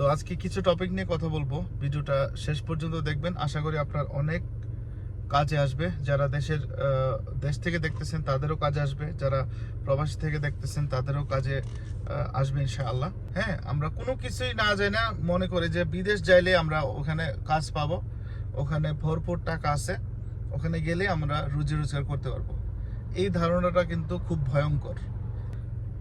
তো আজকে কিছু টপিক নিয়ে কথা বলব। ভিডিওটা শেষ পর্যন্ত দেখবেন। আশা করি আপনার অনেক কাজে আসবে। যারা দেশের দেশ থেকে দেখতেছেন, তাদেরও কাজে আসবে। যারা প্রবাসী থেকে দেখতেছেন, তাদেরও কাজে আসবে ইনশাআল্লাহ। হ্যাঁ আমরা কোনো কিছুই না যাই না মনে করি যে বিদেশ যাইলে আমরা ওখানে কাজ পাবো। ওখানে ভরপুর টাকা আছে। ওখানে গেলে আমরা রুজি রোজগার করতে পারব। এই ধারণাটা কিন্তু খুব ভয়ঙ্কর।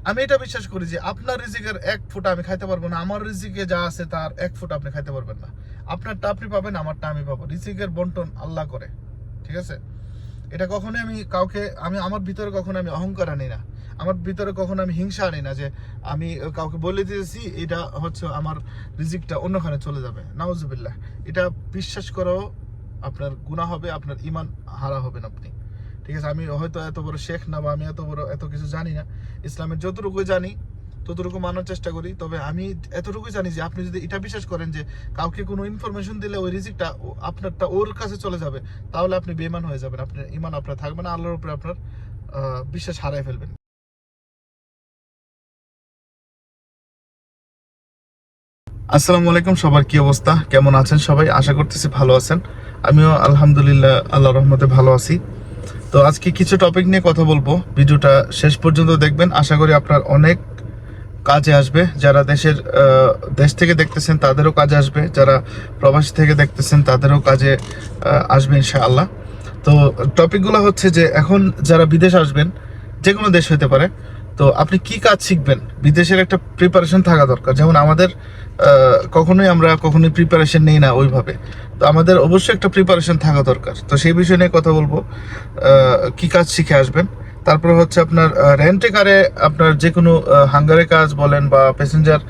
আমি এটা বিশ্বাস করি যে আপনার রিজিকের এক ফুট আমি খাইতে পারব না। আমার রিজিকে যা আছে তার এক ফুট আপনি খাইতে পারবেন না। আপনারটা আপনি পাবেন, আমারটা আমি পাবো। রিজিকের বন্টন আল্লাহ করে, ঠিক আছে? এটা কখনোই আমি কাউকে, আমি আমার ভিতরে কখনো আমি অহংকার আনি না। আমার ভিতরে কখনো আমি হিংসা আনি না যে আমি কাউকে বলে দিয়েছি, এটা হচ্ছে আমার রিজিকটা অন্যখানে চলে যাবে। নাউজুবিল্লাহ। এটা বিশ্বাস করাও আপনার গুনাহ হবে, আপনার ইমান হারা হবেন আপনি। ঠিক আছে? আমি হয়তো এত বড় শেখ না বা আমি এত বড় এত কিছু জানি না। ইসলামের যতটুকু জানি, ততটুকু মানার চেষ্টা করি। তবে আমি এতটুকুই জানি যে, আপনি যদি এটা বিশ্বাস করেন যে, কাউকে কোনো ইনফরমেশন দিলে ওই রিজিকটা আপনারটা ওর কাছে চলে যাবে, তাহলে আপনি বেমান হয়ে যাবেন। আপনার ইমান আপনার থাকবে না, আল্লাহর উপরে আপনার বিশ্বাস হারাই ফেলবেন। আসসালামু আলাইকুম, সবার কি অবস্থা? কেমন আছেন সবাই? আশা করতেছি ভালো আছেন। আমিও আলহামদুলিল্লাহ আল্লাহ রহমতে ভালো আছি। তো আজকে কিছু টপিক নিয়ে কথা বলব। ভিডিওটা শেষ পর্যন্ত দেখবেন। আশা করি আপনার অনেক কাজে আসবে। যারা দেশের দেশ থেকে দেখতেছেন, তাদেরও কাজে আসবে। যারা প্রবাসী থেকে দেখতেছেন, তাদেরও কাজে আসবে ইনশাআল্লাহ। তো টপিকগুলো হচ্ছে যে, এখন যারা বিদেশ আসবেন যে কোনো দেশ হতে পারে তো আপনি কি কাজ শিখবেন? বিদেশের একটা প্রিপারেশন থাকা দরকার। যেমন আমাদের কখনোই আমরা কখনোই প্রিপারেশন নেই না ওইভাবে। তো আমাদের অবশ্যই একটা প্রিপারেশন থাকা দরকার। তো সেই বিষয় নিয়ে কথা বলব। কি কাজ শিখে আসবেন? তারপর হচ্ছে আপনার রেন্টে কারে আপনার যে কোনো হাঙ্গারের কাজ বলেন বা প্যাসেঞ্জার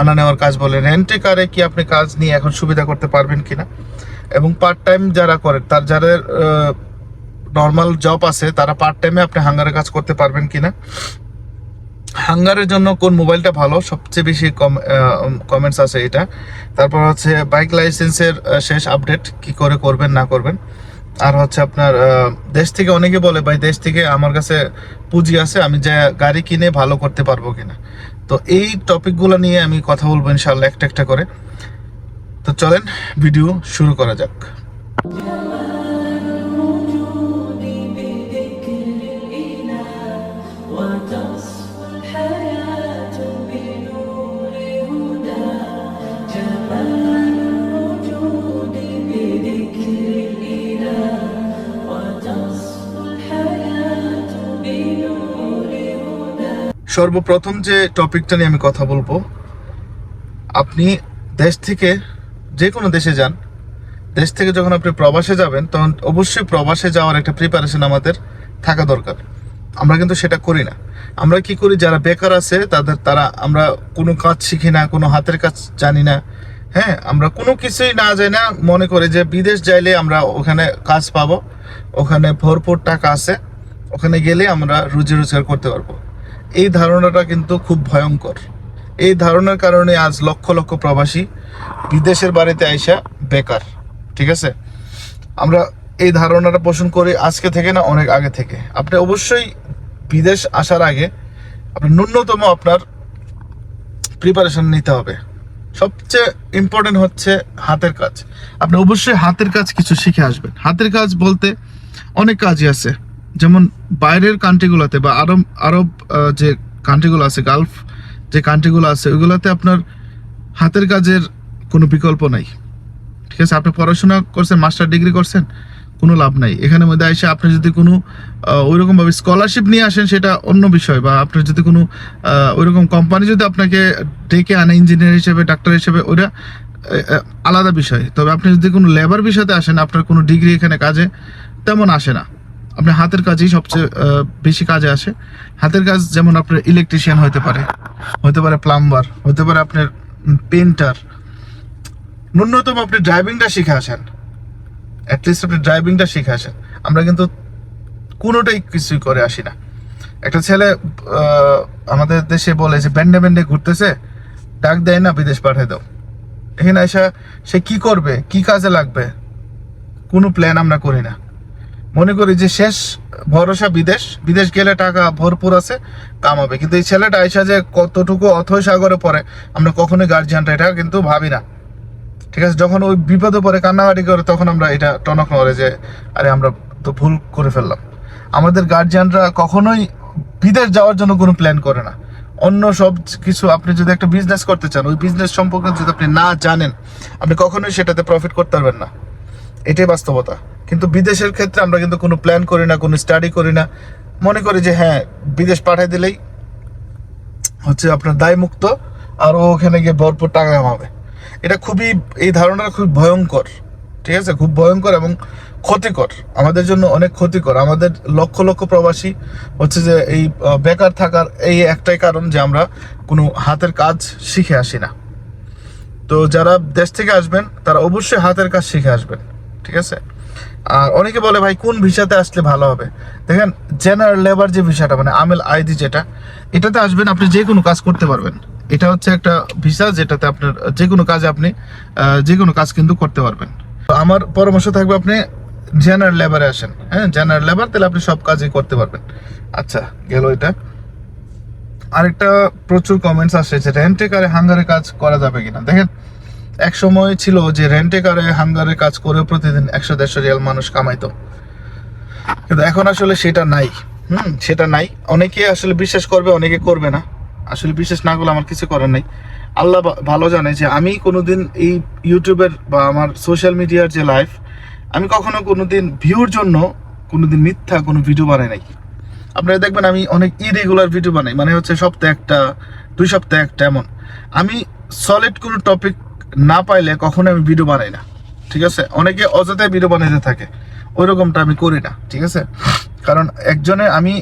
আনা নেওয়ার কাজ বলেন রেন্টে কারে কি আপনি কাজ নিয়ে এখন সুবিধা করতে পারবেন কিনা? এবং পার্ট টাইম যারা করেন, তার যাদের নর্মাল জব আছে, তারা পার্ট টাইমে আপনি হাঙ্গারের কাজ করতে পারবেন কিনা? হাঙ্গারের জন্য কোন মোবাইলটা ভালো? সবচেয়ে বেশি কমেন্টস আছে এটা। তারপর হচ্ছে বাইক লাইসেন্সের শেষ আপডেট কি করে করবেন, না করবেন। আর হচ্ছে আপনার দেশ থেকে অনেকে বলে, ভাই, দেশ থেকে আমার কাছে পুঁজি আছে, আমি যে গাড়ি কিনে ভালো করতে পারব কিনা? তো এই টপিকগুলো নিয়ে আমি কথা বলব ইনশাল্লাহ একটা একটা করে। তো চলেন ভিডিও শুরু করা যাক। সর্বপ্রথম যে টপিকটা নিয়ে আমি কথা বলব, আপনি দেশ থেকে যে কোনো দেশে যান। দেশ থেকে যখন আপনি প্রবাসে যাবেন, তখন অবশ্যই প্রবাসে যাওয়ার একটা প্রিপারেশন আমাদের থাকা দরকার। আমরা কিন্তু সেটা করি না। আমরা কি করি, যারা বেকার আছে, তাদের, তারা আমরা কোনো কাজ শিখি না, কোনো হাতের কাজ জানি না। হ্যাঁ আমরা কোনো কিছুই না যাই না, মনে করি যে বিদেশ যাইলে আমরা ওখানে কাজ পাবো, ওখানে ভরপুর টাকা আছে, ওখানে গেলে আমরা রুজি রোজগার করতে পারব। এই ধারণাটা কিন্তু খুব ভয়ঙ্কর। এই ধারণার কারণে আজ লক্ষ লক্ষ প্রবাসী বিদেশের বাড়িতে আইসা বেকার, ঠিক আছে? আমরা এই ধারণাটা পোষণ করি আজকে থেকে না অনেক আগে থেকে। আপনি অবশ্যই বিদেশ আসার আগে আপনার ন্যূনতম আপনার প্রিপারেশন নিতে হবে। সবচেয়ে ইম্পর্টেন্ট হচ্ছে হাতের কাজ। আপনি অবশ্যই হাতের কাজ কিছু শিখে আসবেন। হাতের কাজ বলতে অনেক কাজই আছে। যেমন বাইরের কান্ট্রিগুলোতে বা আরব আরব যে কান্ট্রিগুলো আছে গালফ যে কান্ট্রিগুলো আছে ওইগুলোতে আপনার হাতের কাজের কোনো বিকল্প নাই। ঠিক আছে? আপনি পড়াশোনা করছেন মাস্টার ডিগ্রি করছেন কোনো লাভ নাই। এখানে মধ্যে এসে আপনি যদি কোনো ওইরকম ভাবে স্কলারশিপ নিয়ে আসেন সেটা অন্য বিষয় বা আপনার যদি কোনো ওইরকম কোম্পানি যদি আপনাকে ডেকে আনে ইঞ্জিনিয়ার হিসেবে ডাক্তার হিসেবে আহ, আলাদা বিষয়। তবে আপনি যদি কোনো লেবার বিষয়তে আসেন আপনার কোনো ডিগ্রি এখানে কাজে তেমন আসে না। আপনি হাতের কাজই সবচেয়ে বেশি কাজে আসে। হাতের কাজ যেমন আপনার ইলেকট্রিশিয়ান হতে পারে হতে পারে প্লাম্বার হতে পারে আপনার পেন্টার ন্যূনতম আপনি ড্রাইভিংটা শিখে আসেন। অ্যাটলিস্ট আপনি ড্রাইভিংটা শিখে আসেন। আমরা কিন্তু কোনোটাই কিছুই করে আসি না। একটা ছেলে আমাদের দেশে বলে যে ব্যান্ডে ব্যান্ডে ঘুরতেছে, ডাক দেয় না, বিদেশ পাঠিয়ে দাও। এখানে এসে সে কি করবে, কি কাজে লাগবে, কোনো প্ল্যান আমরা করি না। মনে করি যে শেষ, ভরসা বিদেশ। বিদেশ গেলে টাকা ভরপুর আছে, কামাবে। কিন্তু এই ছেলেটা আইসা যে কতটুকু অথৈ সাগরে পড়ে, আমরা কখনোই গার্জিয়ানটা এটা কিন্তু ভাবি না। ঠিক আছে, যখন ওই বিপদে পড়ে, কান্নাকাটি করে, তখন আমরা এটা টনক নড়ে যে, আরে আমরা তো ভুল করে ফেললাম। আমাদের গার্জিয়ানরা কখনোই বিদেশ যাওয়ার জন্য কোনো প্ল্যান করে না। অন্য সব কিছু আপনি যদি একটা বিজনেস করতে চান, ওই বিজনেস সম্পর্কে যদি আপনি না জানেন, আপনি কখনোই সেটাতে প্রফিট করতে পারবেন না। এটাই বাস্তবতা। কিন্তু বিদেশের ক্ষেত্রে আমরা কিন্তু কোনো প্ল্যান করি না, কোনো স্টাডি করি না। মনে করি যে হ্যাঁ বিদেশ পাঠিয়ে দিলেই হচ্ছে আপনার দায় মুক্ত আর ওখানে গিয়ে ভরপুর টাকা কামাবে। এটা খুবই, এই ধারণাটা খুব ভয়ঙ্কর, ঠিক আছে? খুব ভয়ঙ্কর এবং ক্ষতিকর। আমাদের জন্য অনেক ক্ষতিকর। আমাদের লক্ষ লক্ষ প্রবাসী হচ্ছে যে, এই বেকার থাকার এই একটাই কারণ যে আমরা কোনো হাতের কাজ শিখে আসি না। তো যারা দেশ থেকে আসবেন, তারা অবশ্যই হাতের কাজ শিখে আসবেন, ঠিক আছে? আর অনেকে বলে ভাই, কোন ভিসাতে আসলে ভালো হবে? দেখেন জেনারেল লেবার যে ভিসাটা মানে আমেল আইডি যেটা, এটাতে আসবেন আপনি যে কোনো কাজ করতে পারবেন। এটা হচ্ছে একটা ভিসা যেটাতে আপনার যে কোনো কাজে আপনি যে কোনো কাজ কিন্তু করতে পারবেন। আমার পরামর্শ থাকবে আপনি জেনারেল লেবারে আসেন। হ্যাঁ জেনারেল লেবার তাহলে আপনি সব কাজই করতে পারবেন। আচ্ছা গেল এটা। আরেকটা প্রচুর কমেন্টস আসে যে রেন্টে কারে হাঙ্গারে কাজ করা যাবে কিনা? দেখেন এক সময় ছিল যে রেন্টে কারে হাঙ্গারে কাজ করে প্রতিদিন একশো দেড়শো রিয়াল মানুষ কামাইতো। কিন্তু এখন আসলে সেটা নাই। হুম, সেটা নাই। অনেকে আসলে বিশ্বাস করবে, অনেকে করবে না। আসলে বিশ্বাস না করলে আমার কিছু করার নাই। আল্লাহ ভালো জানে যে আমি কোনোদিন এই ইউটিউবের বা আমার সোশ্যাল মিডিয়ার যে লাইফ আমি কখনো কোনোদিন ভিউর জন্য কোনোদিন মিথ্যা কোনো ভিডিও বানাই নাই। আপনারা দেখবেন আমি অনেক ইরেগুলার ভিডিও বানাই। মানে হচ্ছে সপ্তাহে একটা, দুই সপ্তাহে একটা এমন। আমি সলিড কোনো টপিক না পাইলে কখনো আমি ভিডিও বানাই না। ঠিক আছে? অনেকে অযথায় ভিডিও বানাইতে থাকে। ওই রকমটা আমি করি না, ঠিক আছে? কারণ একজনে আমি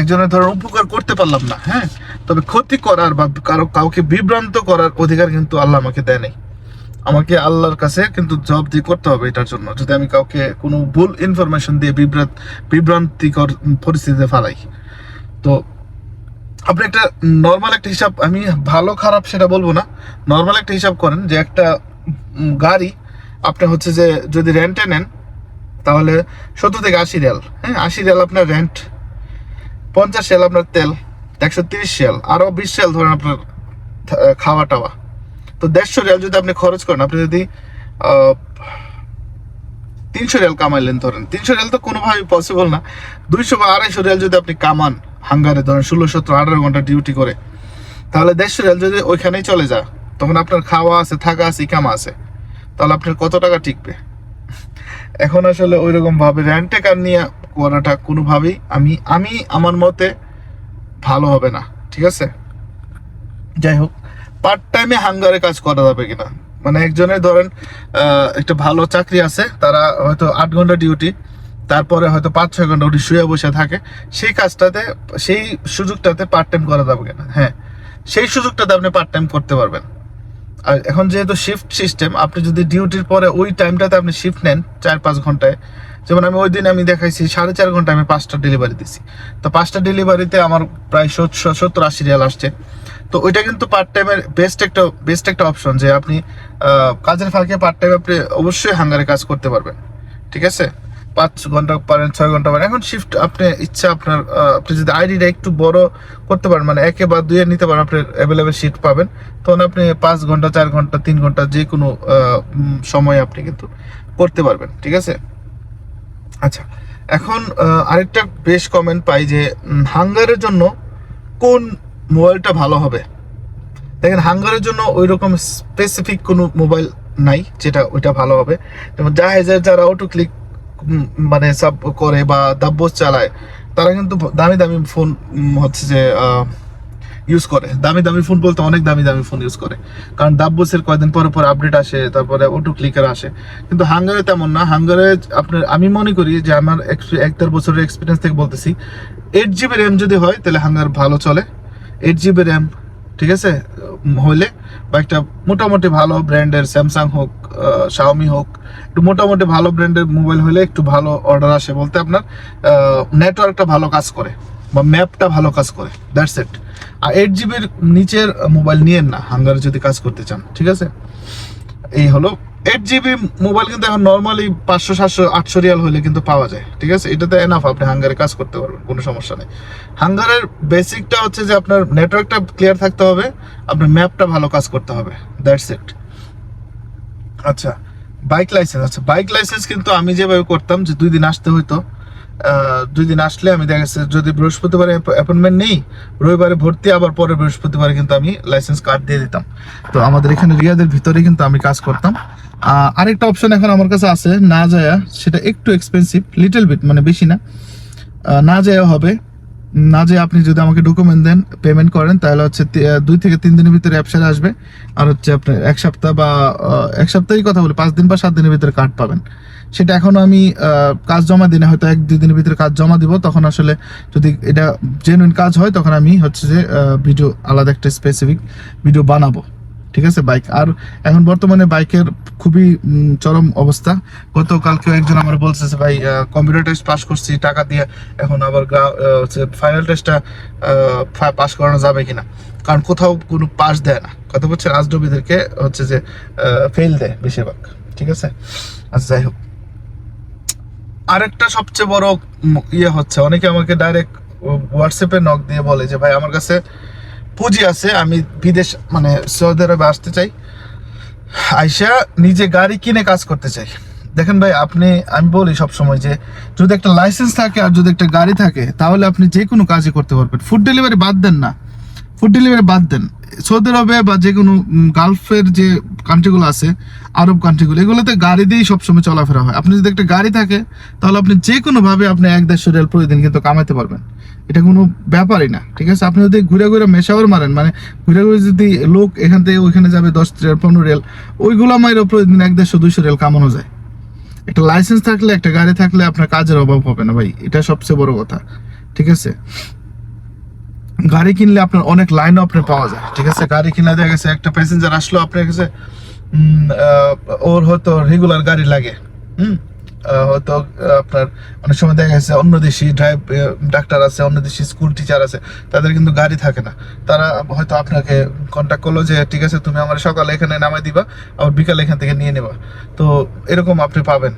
একজনের ধরো উপকার করতে পারলাম না হ্যাঁ? তবে ক্ষতি করার বা কারও, কাউকে বিভ্রান্ত করার অধিকার কিন্তু আল্লাহ আমাকে দেয় নাই আমাকে আল্লাহর কাছে কিন্তু জব দিয়ে করতে হবে এটার জন্য। যদি আমি কাউকে কোনো ভুল ইনফরমেশন দিয়ে বিভ্রাট বিভ্রান্তিকর পরিস্থিতিতে ফালাই, তো আপনি একটা নর্মাল একটা হিসাব, আমি ভালো খারাপ সেটা বলব না। নর্মাল একটা হিসাব করেন যে একটা গাড়ি আপনি হচ্ছে যে যদি রেন্টে নেন, তাহলে সত্তর থেকে আশি রেল হ্যাঁ? আশি রেল আপনার রেন্ট পঞ্চাশ রিয়াল আপনার তেল, একশো তিরিশ রিয়াল আরও বিশ রিয়াল ধরেন আপনার খাওয়া টাওয়া তো দেড়শো রেল যদি আপনি খরচ করেন, আপনি যদি তিনশো রেল কামাইলেন ধরেন। তিনশো রেল তো কোনোভাবেই পসিবল না। দুইশো বা আড়াইশো রেল যদি আপনি কামান হাঙ্গারে ধরেন ষোলো, সতেরো, আঠারো ঘণ্টা ডিউটি করে। তাহলে দেড়শো রিয়াল যদি ওইখানেই চলে যায়, তখন আপনার খাওয়া আছে, থাকা আছে, ইকামা আছে। তাহলে আপনার কত টাকা টিকবে? এখন আসলে ওই রকম ভাবে রেন্টে কার নিয়ে করাটা কোনোভাবেই আমি আমি, আমার মতে ভালো হবে না, ঠিক আছে? যাই হোক পার্ট টাইমে হাঙ্গারে কাজ করা যাবে কিনা? মানে একজনের ধরেন একটা ভালো চাকরি আছে, তারা হয়তো আট ঘণ্টা ডিউটি তারপরে হয়তো পাঁচ ছয় ঘণ্টা উঠে শুয়ে বসে থাকে, সেই কাজটাতে, সেই সুযোগটাতে পার্ট টাইম করা যাবে কিনা? হ্যাঁ সেই সুযোগটাতে আপনি পার্ট টাইম করতে পারবেন। আর এখন যেহেতু শিফট সিস্টেম আপনি যদি ডিউটির পরে ওই টাইমটাতে আপনি শিফট নেন চার পাঁচ ঘন্টায়, যেমন আমি ওই দিন আমি দেখাইছি, সাড়ে চার ঘণ্টা আমি পাঁচটা ডেলিভারি দিছি। তো পাঁচটা ডেলিভারিতে আমার প্রায় সত- সত্তর, আশি রিয়াল আসছে। তো ওইটা কিন্তু পার্ট টাইমের বেস্ট একটা বেস্ট একটা অপশন যে আপনি কাজের ফাঁকে পার্ট টাইম আপনি অবশ্যই হাঙ্গারে কাজ করতে পারবেন। ঠিক আছে? পাঁচ ঘণ্টা পারেন, ছয় ঘণ্টা পারেন। এখন শিফট আপনি ইচ্ছা আপনার আপনি যদি আইডিটা একটু বড় করতে পারেন মানে একে বা দুয়ে নিতে পারেন, আপনি অ্যাভেলেবেল শিট পাবেন। তখন আপনি পাঁচ ঘণ্টা, চার ঘণ্টা, তিন ঘণ্টা যে কোনো সময় আপনি কিন্তু করতে পারবেন, ঠিক আছে? আচ্ছা এখন আরেকটা বেশ কমেন্ট পাই যে হাঙ্গারের জন্য কোন মোবাইলটা ভালো হবে? দেখেন হাঙ্গারের জন্য ওই রকম স্পেসিফিক কোনো মোবাইল নাই যেটা ওইটা ভালো হবে। যেমন জাহেজের যারা অটো ক্লিক মানে সাব করে বা দাব্বস চালায়, তারা কিন্তু দামি দামি ফোন হচ্ছে যে ইউজ করে। দামি দামি ফোন বলতে অনেক দামি দামি ফোন ইউজ করে। কারণ দাব্বসের কয়দিন পরে পর আপডেট আসে, তারপরে অটো ক্লিকার আসে। কিন্তু হাঙ্গারে তেমন না। হাঙ্গারে আপনার, আমি মনে করি যে আমার এক দেড় বছরের এক্সপিরিয়েন্স থেকে বলতেছি এইট জিবি র্যাম যদি হয়, তাহলে হাঙ্গার ভালো চলে। এইট জিবি র্যাম ঠিক আছে? হইলে বা একটা মোটামুটি ভালো ব্র্যান্ডের স্যামসাং হোক শাওমি হোক, একটু মোটামুটি ভালো ব্র্যান্ডের মোবাইল হলে একটু ভালো অর্ডার আসে বলতে আপনার নেটওয়ার্কটা ভালো কাজ করে বা ম্যাপটা ভালো কাজ করে দ্যাটস এট আর এইট জিবির নিচের মোবাইল নিয়েন না, হাঙ্গারে যদি কাজ করতে চান, ঠিক আছে? এই হলো এইট জিবি মোবাইল কিন্তু এখন নর্মালি পাঁচশো, সাতশো, আটশো রিয়াল হলে কিন্তু পাওয়া যায়, ঠিক আছে? এটাতে এনাফ আপনি হাঙ্গারে কাজ করতে পারবেন, কোনো সমস্যা নেই। হাঙ্গারের বেসিকটা হচ্ছে যে আপনার নেটওয়ার্কটা ক্লিয়ার থাকতে হবে, আপনার ম্যাপটা ভালো কাজ করতে হবে দ্যাটস ইট আচ্ছা বাইক লাইসেন্স আচ্ছা বাইক লাইসেন্স কিন্তু আমি যেভাবে করতাম যে দুই দিন আসতে হইতো দুই দিন আসলে আমি দেখা গেছে যদি বৃহস্পতিবারে অ্যাপয়েন্টমেন্ট নেই, রবিবারে ভর্তি, আবার পরে বৃহস্পতিবারে কিন্তু আমি লাইসেন্স কার্ড দিয়ে দিতাম। তো আমাদের এখানে রিয়াদের ভিতরে কিন্তু আমি কাজ করতাম। আরেকটা অপশন এখন আমার কাছে আছে, না যায়া, সেটা একটু এক্সপেন্সিভ লিটল বিট মানে বেশি না। না যায় হবে। না যে আপনি যদি আমাকে ডকুমেন্ট দেন পেমেন্ট করেন, তাহলে হচ্ছে দুই থেকে তিন দিনের ভিতরে অ্যাপসারে আসবে। আর হচ্ছে আপনার এক সপ্তাহ বা এক সপ্তাহের কথা বলি, পাঁচ দিন বা সাত দিনের ভিতরে কার্ড পাবেন। সেটা এখনও আমি কাজ জমা দিনে হয়তো এক দুই দিনের ভিতরে কাজ জমা দিব, তখন আসলে যদি এটা জেনুইন কাজ হয়, তখন আমি হচ্ছে যে ভিডিও আলাদা একটা স্পেসিফিক ভিডিও বানাবো। ঠিক আছে? বাইক আর এখন বর্তমানে বাইকের খুবই চরম অবস্থা। গতকালকেও একজন আমার বলছে যে, ভাই কম্পিউটার টেস্ট পাস করছি, টাকা দিয়ে এখন আবার ফাইনাল টেস্টটা পাস করানো যাবে কিনা? কারণ কোথাও কোনো পাস দেয় না। কথা বলছে রাজনবীদেরকে হচ্ছে যে ফেল দেয় বেশিরভাগ। ঠিক আছে? আচ্ছা যাই হোক। আরেকটা সবচেয়ে বড় ইয়ে হচ্ছে, অনেকে আমাকে ডাইরেক্ট হোয়াটসঅ্যাপে নক দিয়ে বলে যে, ভাই, আমার কাছে পুঁজি আছে, আমি বিদেশ মানে সৌদি আরবে আসতে চাই। আইসা নিজে গাড়ি কিনে কাজ করতে চাই। দেখেন ভাই, আপনি, আমি বলি সব সময় যে, যদি একটা লাইসেন্স থাকে আর যদি একটা গাড়ি থাকে, তাহলে আপনি যে কোনো কাজই করতে পারবেন। ফুড ডেলিভারি বাদ দেন না। ফুড ডেলিভারি বাদ দেন। সৌদি আরবে বা যে কোনো গালফের যে কান্ট্রিগুলো আছে, আরব কান্ট্রিগুলো এগুলোতে গাড়ি দিয়েই সবসময় চলাফেরা হয়। আপনি যদি একটা গাড়ি থাকে, তাহলে আপনি যে কোনো ভাবে আপনি এক দেড়শো রেল প্রতিদিন কিন্তু কামাতে পারবেন। এটা কোনো ব্যাপারই না, ঠিক আছে? আপনি যদি ঘুরে ঘুরে মেশাওয়ার মারেন মানে ঘুরে ঘুরে যদি লোক এখান থেকে ওইখানে যাবে দশ রিয়াল পনেরো রেল, ওইগুলো মাইরও প্রতিদিন এক দেড়শো, দুইশো রেল কামানো যায়। একটা লাইসেন্স থাকলে, একটা গাড়ি থাকলে আপনার কাজের অভাব হবে না ভাই, এটা সবচেয়ে বড় কথা, ঠিক আছে? গাড়ি কিনলে আপনার অনেক লাইনও আপনি পাওয়া যায়, ঠিক আছে? গাড়ি কিনলে দেখা গেছে একটা প্যাসেঞ্জার আসলো আপনার কাছে ওর হয়তো রেগুলার গাড়ি লাগে, হুম? হয়তো আপনার অনেক সময় দেখা যাচ্ছে অন্য দেশি ড্রাইভ ডাক্তার আছে, অন্য দেশি স্কুল টিচার আছে, তাদের কিন্তু গাড়ি থাকে না। তারা হয়তো আপনাকে কন্ট্যাক্ট করল যে, ঠিক আছে, তুমি আমার সকালে এখানে নামাই দিবা, আবার বিকালে এখান থেকে নিয়ে নেবা। তো এরকম আপনি পাবেন,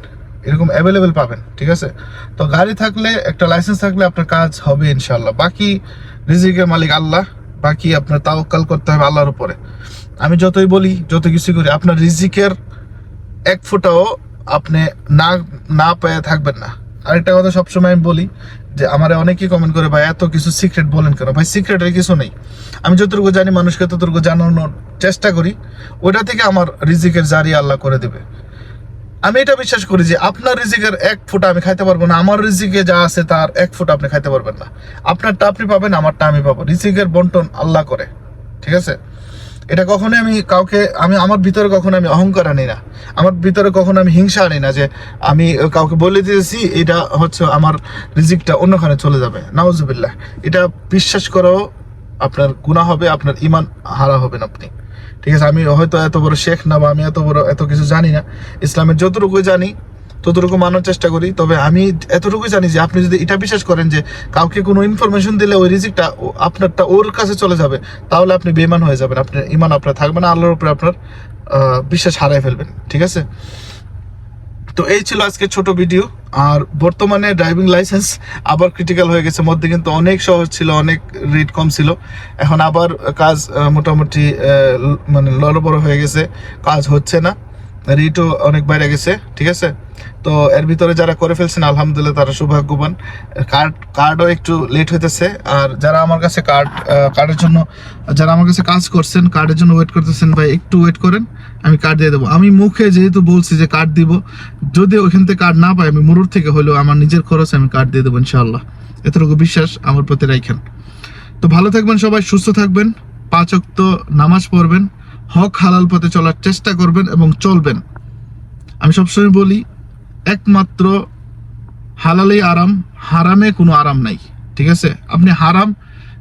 এরকম অ্যাভেলেবেল পাবেন, ঠিক আছে? তো গাড়ি থাকলে, একটা লাইসেন্স থাকলে আপনার কাজ হবে ইনশাল্লাহ বাকি রিজিকের মালিক আল্লাহ, বাকি আপনার তাওকাল করতে হবে আল্লাহর উপরে। আমি যতই বলি, যত কিছু করি, আপনার রিজিকের এক ফুটাও আপনি না না পেয়ে থাকবেন না। আরেকটা কথা সবসময় আমি বলি যে আমার অনেকেই কমেন্ট করে, ভাই, এত কিছু সিক্রেট বলেন কেন? ভাই সিক্রেটের কিছু নেই। আমি যতটুকু জানি, মানুষকে ততটুকু জানানোর চেষ্টা করি। ওইটা থেকে আমার রিজিকের জারি আল্লাহ করে দেবে। আমি এটা বিশ্বাস করি যে আপনার রিজিকের এক ফুটা আমি খাইতে পারব না। আমার রিজিকে যা আছে, তার এক ফুটা আপনি খাইতে পারবেন না। আপনারটা আপনি পাবেন, আমারটা আমি পাবো। রিজিকের বন্টন আল্লাহ করে। ঠিক আছে? এটা কখনো আমি কাউকে, আমি আমার ভিতরে কখনো আমি অহংকার আনি না। আমার ভিতরে কখনো আমি হিংসা আনি না যে আমি কাউকে বলে দিয়েছি, এটা হচ্ছে আমার রিজিকটা অন্যখানে চলে যাবে। নাউজুবিল্লাহ। এটা বিশ্বাস করাও আপনার গুণা হবে, আপনার ইমান হারা হবেন আপনি। ঠিক আছে, আমি হয়তো এত বড় শেখ না বা আমি এত বড়, এত কিছু জানি না। ইসলামের যতটুকু জানি ততটুকু মানার চেষ্টা করি। তবে আমি এতটুকুই জানি যে আপনি যদি এটা বিশ্বাস করেন যে কাউকে কোনো ইনফরমেশন দিলে ওই রিজিকটা আপনারটা ওর কাছে চলে যাবে, তাহলে আপনি বেমান হয়ে যাবেন। আপনার ইমান আপনার থাকবে না, আল্লাহর উপরে আপনার বিশ্বাস হারাই ফেলবেন। ঠিক আছে? তো এই ছিল আজকে ছোট ভিডিও। আর বর্তমানে ড্রাইভিং লাইসেন্স আবার ক্রিটিক্যাল হয়ে গেছে। মধ্যে কিন্তু অনেক সহজ ছিল, অনেক রেট কম ছিল। এখন আবার কাজ মোটামুটি মানে লড়বড় হয়ে গেছে। কাজ হচ্ছে না। রেটও অনেক বাইরে গেছে, ঠিক আছে? তো এর ভিতরে যারা করে ফেলছেন, আলহামদুলিল্লাহ তারা সৌভাগ্যবান কার্ড কার্ডও একটু লেট হইতেছে। আর যারা আমার কাছে কার্ড কার্ডের জন্য, যারা আমার কাছে কাজ করছেন কার্ডের জন্য ওয়েট করতেছেন, ভাই, একটু ওয়েট করেন, আমি কার্ড দিয়ে দেবো। আমি মুখে যেহেতু বলছি যে কার্ড দিব, যদি ওইখান থেকে কার্ড না পাই, আমি মুরুর থেকে হলেও আমার নিজের খরচে আমি কার্ড দিয়ে দেবো, ইনশাআল্লাহ। এতটুকু বিশ্বাস আমার প্রতি রাখেন তো ভালো থাকবেন সবাই, সুস্থ থাকবেন। পাঁচ অক্ত নামাজ পড়বেন। হক হালাল পথে চলার চেষ্টা করবেন এবং চলবেন। আমি সবসময় বলি, একমাত্র হালালেই আরাম, হারামে কোনো আরাম নাই। ঠিক আছে? আপনি হারাম,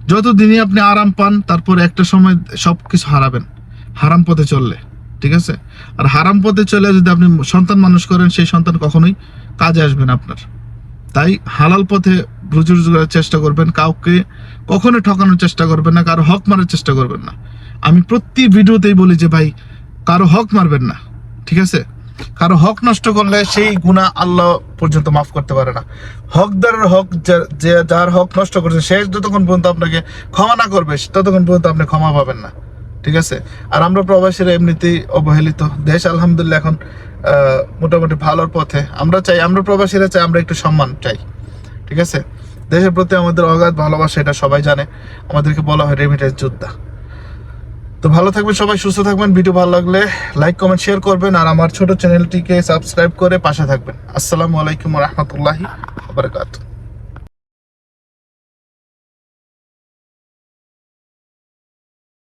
যতদিনই আপনি আরাম পান, তারপরে একটা সময় সব কিছু হারাবেন, হারাম পথে চললে। ঠিক আছে? আর হারাম পথে চলে যদি আপনি সন্তান মানুষ করেন, সেই সন্তান কখনোই কাজে আসবেন আপনার। তাই হালাল পথে রুজি রুজি করার চেষ্টা করবেন, কাউকে কখনো ঠকানোর চেষ্টা করবেন না, কারও হক মারার চেষ্টা করবেন না। আমি প্রতি ভিডিওতেই বলি যে ভাই, কারও হক মারবেন না, ঠিক আছে? কারও হক নষ্ট করলে সেই গুণা আল্লাহ পর্যন্ত মাফ করতে পারে না। হকদারের হক যা- যার হক নষ্ট করছে, সে যতক্ষণ পর্যন্ত আপনাকে ক্ষমা না করবে, ততক্ষণ পর্যন্ত আপনি ক্ষমা পাবেন না, ঠিক আছে? আর আমরা প্রবাসীরা এমনিতেই অবহেলিত। দেশ আলহামদুলিল্লাহ এখন মোটামুটি ভালোর পথে। আমরা চাই, আমরা প্রবাসীরা চাই, আমরা একটু সম্মান চাই, ঠিক আছে? দেশের প্রতি আমাদের অগাধ ভালোবাসা, এটা সবাই জানে। আমাদেরকে বলা হয় রেমিটেন্স যোদ্ধা। তো ভালো থাকবেন সবাই, সুস্থ থাকবেন, ভিডিও ভালো লাগলে লাইক কমেন্ট শেয়ার করবেন আর আমার ছোট চ্যানেলটিকে সাবস্ক্রাইব করে পাশে থাকবেন। আসসালামু আলাইকুম রহমতুল্লাহি বারকাতুহ।